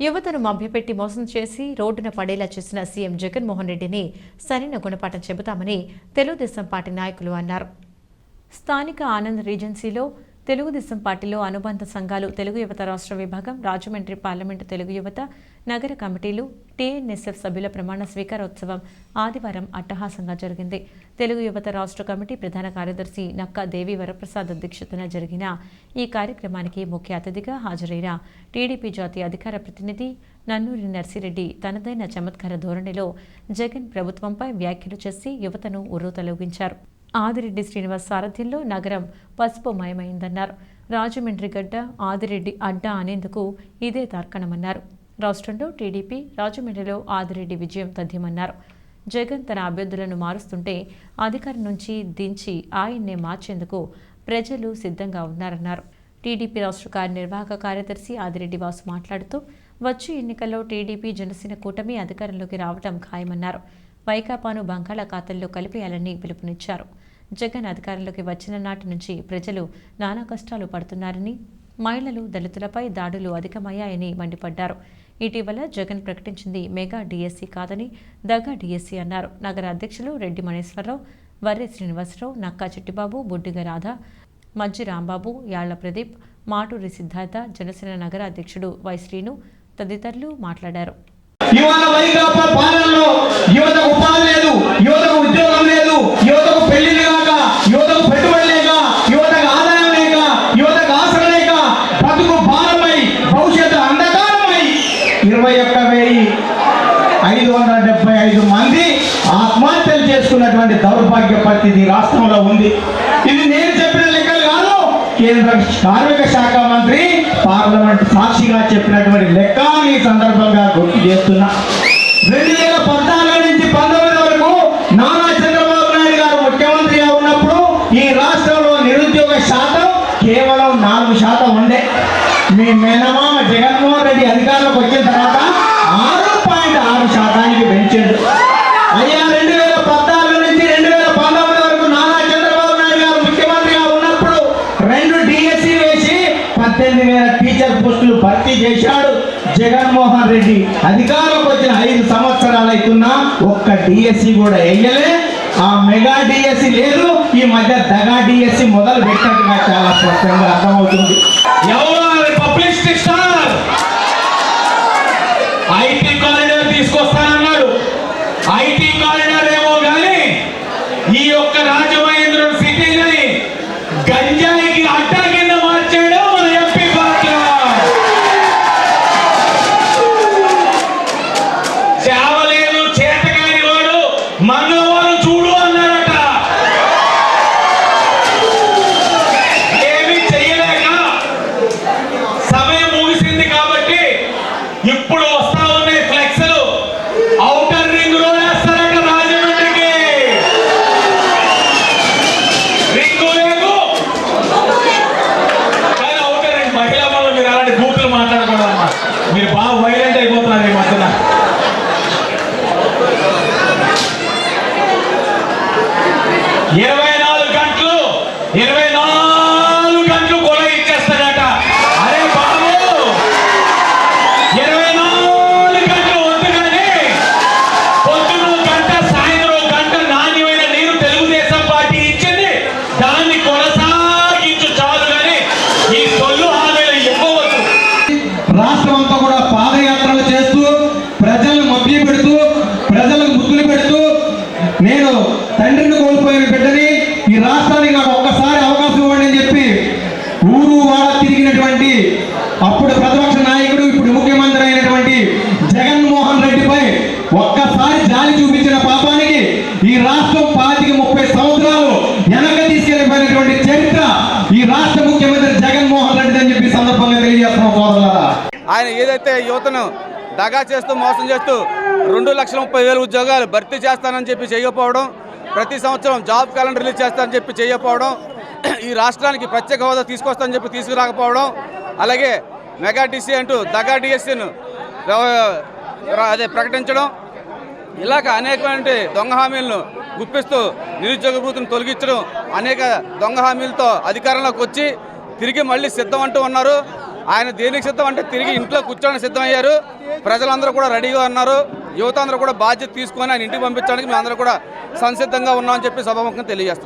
యువతను మభ్యపెట్టి మోసం చేసి రోడ్డున పడేలా చేసిన సీఎం జగన్మోహన్ రెడ్డిని సరైన గుణపాఠం చెబుతామని తెలుగుదేశం పార్టీ నాయకులు అన్నారు. స్థానిక ఆనంద్ రీజెన్సీలో తెలుగుదేశం పార్టీలో అనుబంధ సంఘాలు తెలుగు యువత రాష్ట్ర విభాగం రాజమండ్రి పార్లమెంటు తెలుగు యువత నగర కమిటీలు టీఎన్ఎస్ఎఫ్ సభ్యుల ప్రమాణ స్వీకారోత్సవం ఆదివారం అట్టహాసంగా జరిగింది. తెలుగు యువత రాష్ట్ర కమిటీ ప్రధాన కార్యదర్శి నక్కా దేవి వరప్రసాద్ అధ్యక్షతన జరిగిన ఈ కార్యక్రమానికి ముఖ్య అతిథిగా హాజరైన టీడీపీ జాతీయ అధికార ప్రతినిధి నన్నూరి నర్సిరెడ్డి తనదైన చమత్కార ధోరణిలో జగన్ ప్రభుత్వంపై వ్యాఖ్యలు చేసి యువతను ఉర్రూతలొగించారు. ఆదిరెడ్డి శ్రీనివాస్ సారథ్యంలో నగరం పసుపుమయమైందన్నారు. రాజమండ్రి గడ్డ ఆదిరెడ్డి అడ్డా అనేందుకు ఇదే తార్కణమన్నారు. రాష్ట్రంలో టీడీపీ రాజమండ్రిలో ఆదిరెడ్డి విజయం తథ్యమన్నారు. జగన్ తన అభ్యర్థులను మారుస్తుంటే అధికారం నుంచి దించి ఆయన్నే మార్చేందుకు ప్రజలు సిద్ధంగా ఉన్నారన్నారు. టీడీపీ రాష్ట్ర కార్యనిర్వాహక కార్యదర్శి ఆదిరెడ్డి వాసు మాట్లాడుతూ వచ్చే ఎన్నికల్లో టీడీపీ జనసేన కూటమి అధికారంలోకి రావడం ఖాయమన్నారు. వైకాపాను బంగాళాఖాతంలో కలిపేయాలని పిలుపునిచ్చారు. జగన్ అధికారంలోకి వచ్చిన నాటి నుంచి ప్రజలు నానా కష్టాలు పడుతున్నారని మహిళలు దళితులపై దాడులు అధికమయ్యాయని మండిపడ్డారు. ఇటీవల జగన్ ప్రకటించింది మెగా డిఎస్సీ కాదని దగా డిఎస్సీ అన్నారు. నగర అధ్యక్షులు రెడ్డి మణేశ్వరరావు వర్రె శ్రీనివాసరావు నక్కా చిట్టిబాబు బుడ్డిగ రాధ మజ్జి రాంబాబు యాళ్ళ ప్రదీప్ మాటూరి సిద్ధార్థ జనసేన నగర అధ్యక్షుడు వై శ్రీను తదితరులు మాట్లాడారు. ఉపాధి లేదు యువతకు ఉద్యోగం లేదు. ఇరవై ఒక్క వెయ్యి ఐదు వందల డెబ్బై ఐదు మంది ఆత్మహత్యలు చేసుకున్నటువంటి దౌర్భాగ్య పరిస్థితి రాష్ట్రంలో ఉంది. ఇది నేను చెప్పిన లెక్కలు కాదు. కేంద్ర కార్మిక శాఖ మంత్రి పార్లమెంట్ సాక్షిగా చెప్పినటువంటి లెక్క ఈ సందర్భంగా గుర్తు చేస్తున్నా. రెండు వేల పద్నాలుగు నుంచి పంతొమ్మిది వరకు నానా చంద్రబాబు నాయుడు గారు ముఖ్యమంత్రిగా ఉన్నప్పుడు ఈ రాష్ట్రంలో నిరుద్యోగ శాతం కేవలం నాలుగు శాతం ఉండే. మీ మేనమామ జగన్మోహన్ రెడ్డి అధికారంలోకి వచ్చిన తర్వాత ఆరు పాయింట్ ఆరు శాతానికి పెంచాడు. అయ్యా రెండు వేల పద్నాలుగు నుంచి రెండు వేల పంతొమ్మిది వరకు నారా చంద్రబాబు నాయుడు గారు ముఖ్యమంత్రిగా ఉన్నప్పుడు రెండు డిఎస్సి వేసి పద్దెనిమిది వేల టీచర్ పోస్టులు భర్తీ చేశాడు జగన్మోహన్ రెడ్డి. అధికారంలోకి వచ్చిన ఐదు సంవత్సరాలు అవుతున్నా ఒక్క డిఎస్సి కూడా వేయలే. ఆ మెగా డిఎస్సి లేదు ఈ మధ్య దగా డిఎస్సి మొదలు పెట్టినట్టుగా చాలా స్పష్టంగా అర్థమవుతుంది. ఎవరు పబ్లిసిటీ గంజాయికి అడ్డా ఊరు వాడ తిరిగినటువంటి అప్పుడు ప్రతిపక్ష నాయకుడు ఇప్పుడు ముఖ్యమంత్రి అయినటువంటి జగన్మోహన్ రెడ్డిపై ఒక్కసారి జాలి చూపించిన పాపానికి ఈ రాష్ట్రం పాతిక ముప్పై సంవత్సరాలు వెనక తీసుకెళ్ళిపోయినటువంటి చరిత్ర ఈ రాష్ట్ర ముఖ్యమంత్రి జగన్మోహన్ రెడ్డి అని చెప్పి సందర్భంగా తెలియజేస్తున్నాం సోదరులారా. ఆయన ఏదైతే యువతను దగా చేస్తూ మోసం చేస్తూ రెండు లక్షల ముప్పై వేల ఉద్యోగాలు భర్తీ చేస్తానని చెప్పి చేయకపోవడం ప్రతి సంవత్సరం జాబ్ క్యాలెండర్ రిలీజ్ చేస్తానని చెప్పి చేయకపోవడం ఈ రాష్ట్రానికి ప్రత్యేక హోదా తీసుకొస్తామని చెప్పి తీసుకురాకపోవడం అలాగే మెగా డిసి అంటూ దగా డిఎస్సీను అదే ప్రకటించడం ఇలాగ అనేకమైన దొంగ హామీలను గుప్పిస్తూ నిరుద్యోగ భూతిని తొలగించడం అనేక దొంగ హామీలతో అధికారంలోకి వచ్చి తిరిగి మళ్ళీ సిద్ధం అంటూ ఉన్నారు. ఆయన దేనికి సిద్ధం అంటే తిరిగి ఇంట్లో కూర్చోడానికి సిద్ధమయ్యారు. ప్రజలందరూ కూడా రెడీగా ఉన్నారు. యువత అందరూ కూడా బాధ్యత తీసుకొని ఆయన ఇంటికి పంపించడానికి మేము అందరూ కూడా సంసిద్ధంగా ఉన్నామని చెప్పి సభాముఖం తెలియజేస్తాం